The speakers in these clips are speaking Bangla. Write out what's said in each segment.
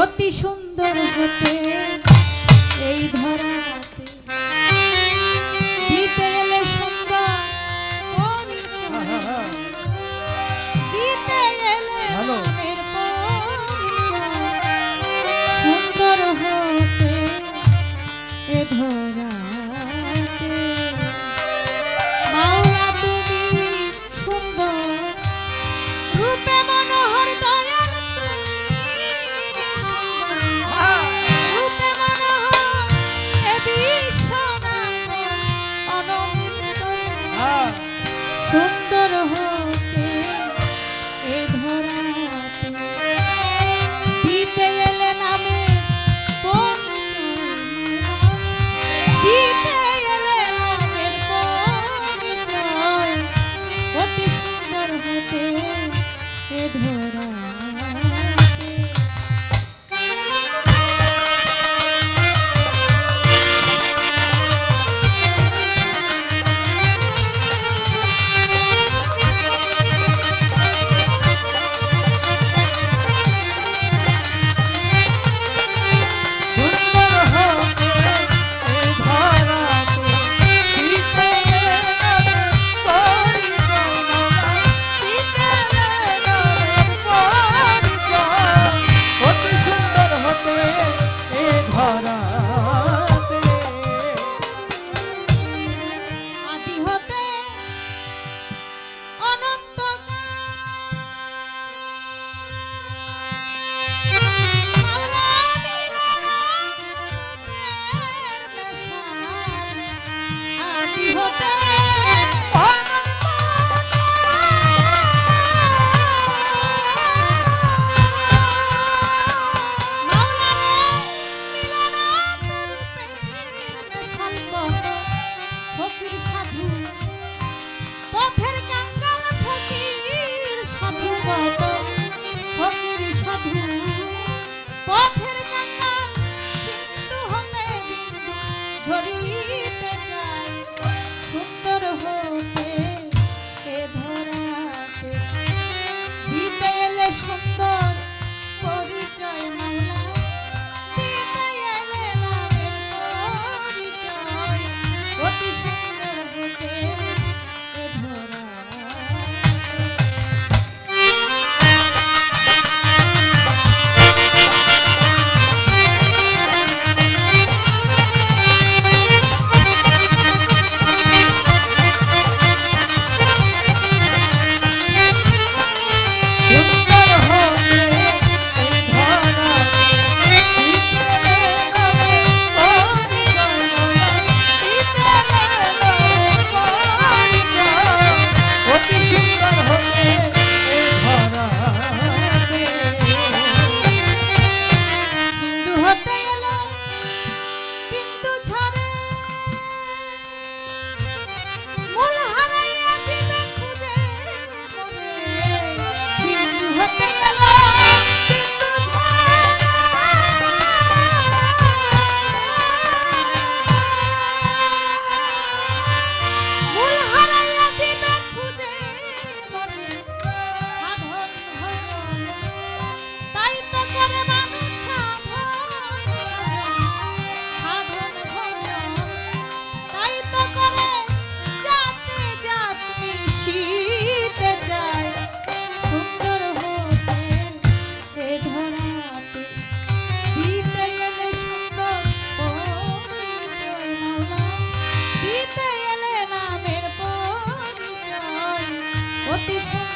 অতি সুন্দর হতে। এই ধরাতে এ ধরাতে হাতে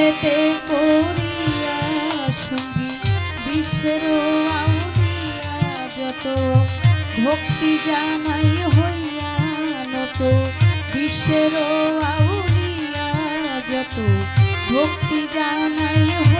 ছেলেতে করিয়া সঙ্গী, বিশ্বের আউরিয়া যত ভক্তি জানাই হইয়া নত, বিশ্বের আউরিয়া যত ভক্তি জানাই হইয়া